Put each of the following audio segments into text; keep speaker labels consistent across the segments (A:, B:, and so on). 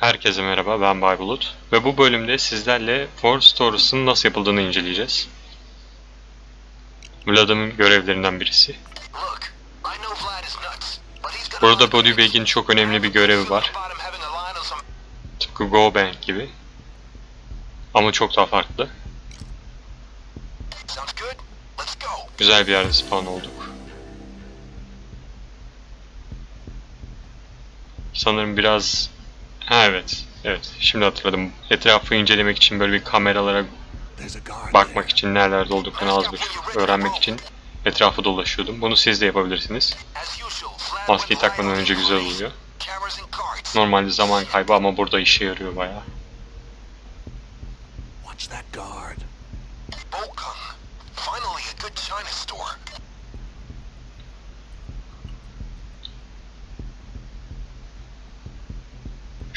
A: Herkese merhaba, ben Baybulut ve bu bölümde sizlerle For Stories'ın nasıl yapıldığını inceleyeceğiz. Vlad'ın görevlerinden birisi. Burada Body. Bag'in çok önemli bir görevi var. Tıpkı Go Bank gibi. Ama çok daha farklı. Güzel bir yerde spawn olduk. Sanırım biraz... Evet, evet. Şimdi hatırladım. Etrafı incelemek için böyle bir kameralara bakmak için nerelerde olduklarını az buçuk öğrenmek için etrafı dolaşıyordum. Bunu siz de yapabilirsiniz. Maskeyi takmadan önce güzel oluyor. Normalde zaman kaybı ama burada işe yarıyor bayağı.
B: Watch that guard. Bokung. Finally a good China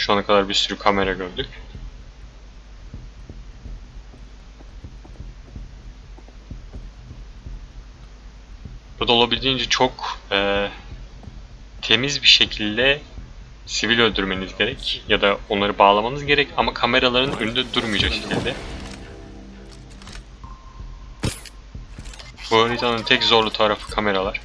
A: Şu ana kadar bir sürü kamera gördük. Burada olabildiğince çok eee, temiz bir şekilde sivil öldürmeniz gerek ya da onları bağlamanız gerek ama kameraların önünde durmayacak şekilde. Bu haritanın tek zorlu tarafı kameralar.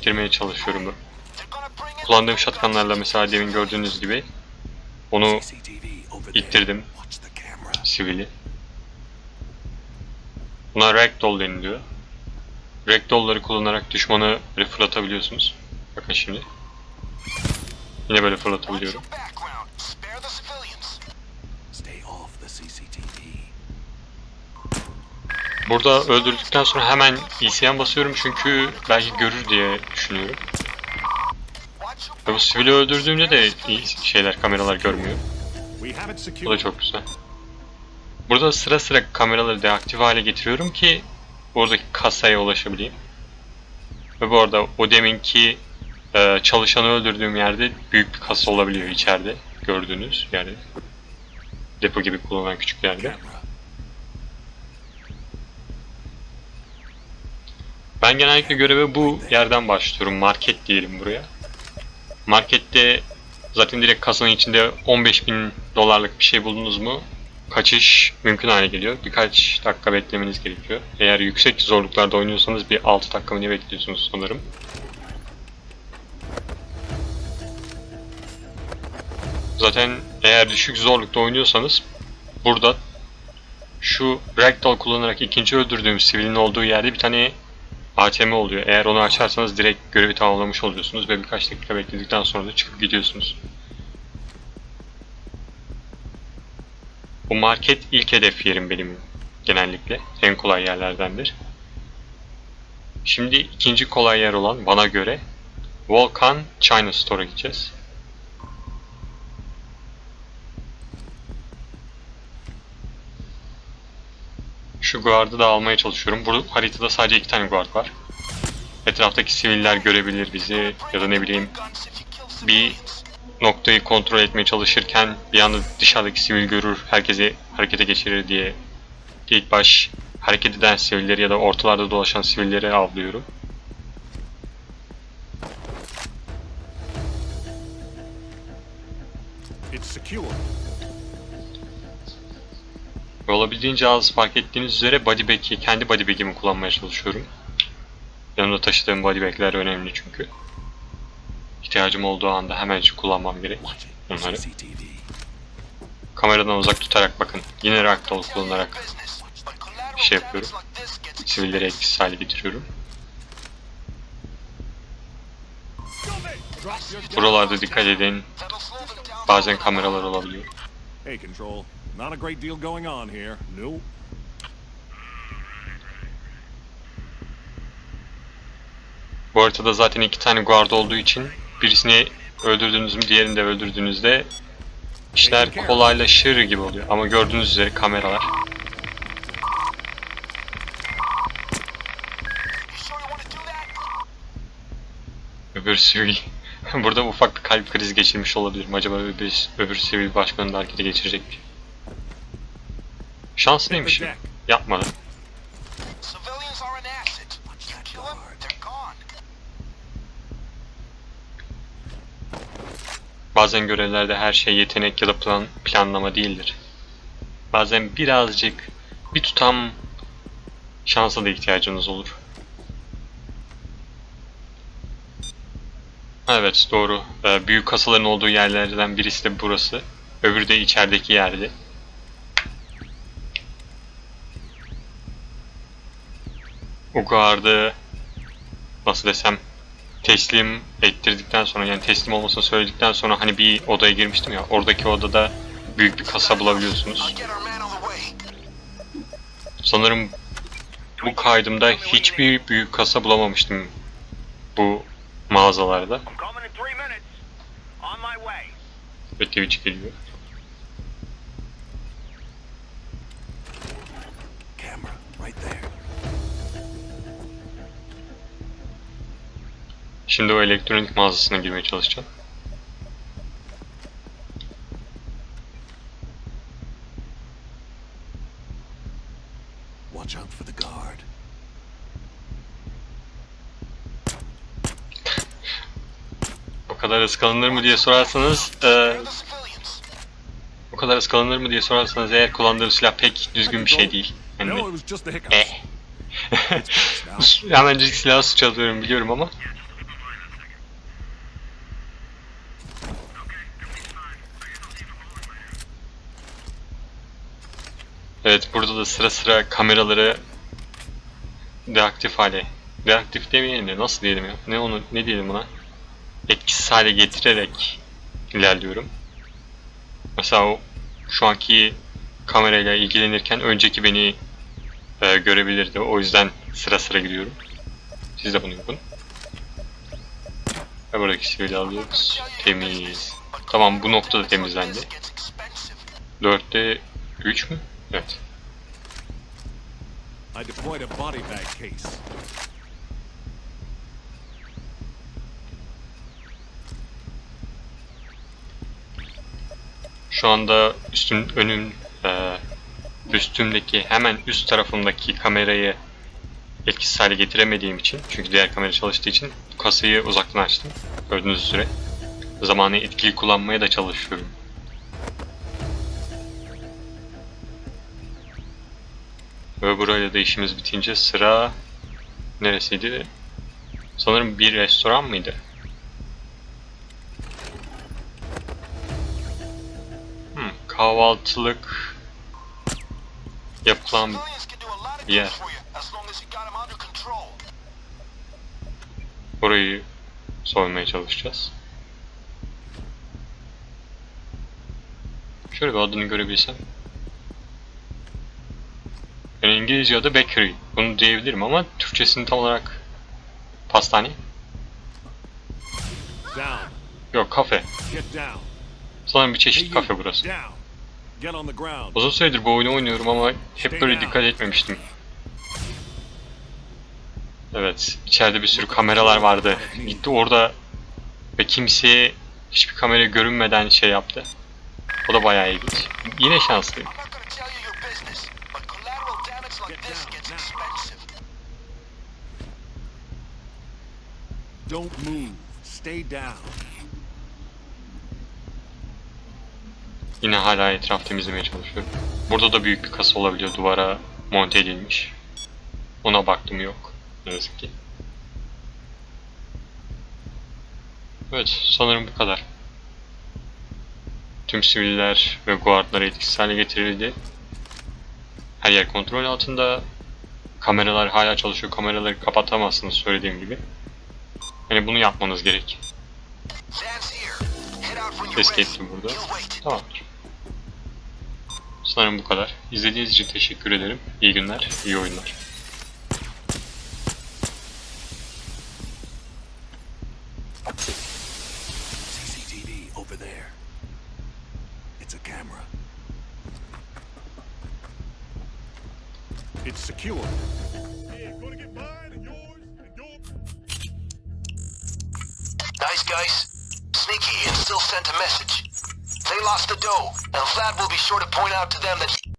A: Onu ittirmeye çalışıyorum. Kullandığım shotgunlarla mesela demin gördüğünüz gibi onu ittirdim sivili. Buna ragdoll deniliyor. Ragdoll'ları kullanarak düşmanı böyle fırlatabiliyorsunuz. Bakın şimdi. Yine böyle fırlatabiliyorum.
B: your background. Spare the civilians.
C: Stay off the CCTV.
A: Burada öldürdükten sonra hemen ECM basıyorum çünkü belki görür diye düşünüyorum. Ve bu sivili öldürdüğümde de iyi şeyler kameralar görmüyor. Bu da çok güzel. Burada sıra sıra kameraları deaktif hale getiriyorum ki oradaki kasaya ulaşabileyim. Ve bu arada o deminki e, çalışanı öldürdüğüm yerde büyük bir kasa olabiliyor içeride. Gördüğünüz yani depo gibi kullanılan küçük yerde. Ben genellikle göreve bu yerden başlıyorum. Market diyelim buraya. Markette zaten direkt kasanın içinde 15 bin dolarlık bir şey buldunuz mu kaçış mümkün hale geliyor. Birkaç dakika beklemeniz gerekiyor. Eğer yüksek zorluklarda oynuyorsanız bir 6 dakika mı bekliyorsunuz sanırım. Zaten eğer düşük zorlukta oynuyorsanız burada şu ragdoll kullanarak ikinci öldürdüğüm sivilin olduğu yerde bir tane ATM oluyor. Eğer onu açarsanız direkt görevi tamamlamış oluyorsunuz ve birkaç dakika bekledikten sonra da çıkıp gidiyorsunuz. Bu market ilk hedef yerim benim genellikle. En kolay yerlerdendir. Şimdi ikinci kolay yer olan bana göre Volkan China Store'a gideceğiz. Şu guard'ı da almaya çalışıyorum. Bu haritada sadece iki tane guard var. Etraftaki siviller görebilir bizi ya da ne bileyim bir noktayı kontrol etmeye çalışırken bir anda dışarıdaki sivil görür, herkesi harekete geçirir diye ilk baş hareket eden sivilleri ya da ortalarda dolaşan sivilleri avlıyorum.
C: It's secure.
A: Ve olabildiğince az fark ettiğiniz üzere body kendi body bag'imi kullanmaya çalışıyorum. Yanımda taşıdığım body bag'ler önemli çünkü. İhtiyacım olduğu anda hemen kullanmam gerek.
C: CCTV.
A: Kameradan uzak tutarak bakın. Yine ragdoll kullanarak şey yapıyorum. sivilleri etkisiz hale getiriyorum. Buralarda dikkat edin. Bazen kameralar olabiliyor.
C: Hey, Control. Not a great deal going on here. No.
A: Bu haritada zaten iki tane guard olduğu için birisini öldürdüğünüz mü diğerini de öldürdüğünüzde işler kolaylaşır gibi oluyor. Ama gördüğünüz üzere kameralar. Öbür sivil Burada ufak bir kalp krizi geçirmiş olabilirim. Acaba öbür, öbür sivil başkanı da harekete geçirecek mi?
B: They're gone.
A: Bazen görevlerde her şey yetenek ya da plan, planlama değildir. Bazen birazcık bir tutam şansa da ihtiyacınız olur. Evet doğru. Ee, büyük kasaların olduğu yerlerden birisi de burası. Öbürü de içerideki yerdi. O gardı nasıl desem teslim ettirdikten sonra yani teslim olmasını söyledikten sonra hani bir odaya girmiştim ya oradaki odada büyük bir kasa bulabiliyorsunuz. Sanırım bu kaydımda hiçbir büyük kasa bulamamıştım bu mağazalarda. Ve Twitch geliyor.
C: Camera, right there.
A: Şimdi o elektronik mağazasına girmeye çalışacağım.
C: Watch out for the guard.
A: O kadar ıskalınır mı diye sorarsanız
B: civilians.
A: o kadar ıskalınır mı diye sorarsanız eğer kullandığım silah pek düzgün bir şey değil. Yani, eh. Hemencik silahı suç alıyorum biliyorum ama Evet burada da sıra sıra kameraları deaktif hale deaktif demeyelim de nasıl diyelim ya ne onu ne diyelim buna etkisiz hale getirerek ilerliyorum. Mesela o şu anki kamerayla ilgilenirken önceki beni e, görebilirdi. O yüzden sıra sıra gidiyorum. Siz de bunu yapın. Ve buradaki sivili alıyoruz. Temiz. Tamam bu nokta da temizlendi.
B: Gets expensive.
A: 4'te 3 mü? Evet.
C: I deployed a body bag case.
A: Şu anda üstün önüm e, üstümdeki hemen üst tarafımdaki kamerayı etkisiz hale getiremediğim için çünkü diğer kamera çalıştığı için kasayı uzaktan açtım. Gördüğünüz üzere. Zamanı etkili kullanmaya da çalışıyorum. Ve burayla da işimiz bitince sıra neresiydi? Sanırım bir restoran mıydı? Hmm, kahvaltılık yapılan
B: under control.
A: orayı soymaya çalışacağız. Şöyle bir adını görebilsem. Yani İngilizce adı bakery. Bunu diyebilirim ama Türkçesini tam olarak pastane. Yok kafe. Sanırım bir çeşit kafe burası. Uzun süredir bu oyunu oynuyorum ama hep böyle dikkat etmemiştim. Evet, içeride bir sürü kameralar vardı. Gitti orada ve kimseye hiçbir kamera görünmeden şey yaptı. O da bayağı ilginç. Yine şanslıyım.
B: This gets
C: now.
B: expensive.
C: Don't move. Stay down.
A: Yine hala etraf temizlemeye çalışıyorum. Burada da büyük bir kasa olabiliyor duvara monte edilmiş. Ona baktım yok. Ne yazık ki. Evet sanırım bu kadar. Tüm siviller ve guardlar etkisiz hale getirildi. Her yer kontrol altında. Kameralar hala çalışıyor. Kameraları kapatamazsınız söylediğim gibi. Yani bunu yapmanız gerek. Geçti burada. Tamamdır. Sanırım bu kadar. İzlediğiniz için teşekkür ederim. İyi günler, iyi oyunlar.
C: CCTV over there. It's a camera. It's secure.
D: Yeah, gonna get mine and yours and yours.
B: Nice guys. sneaky and still sent a message. They lost the dough, and Vlad will be sure to point out to them that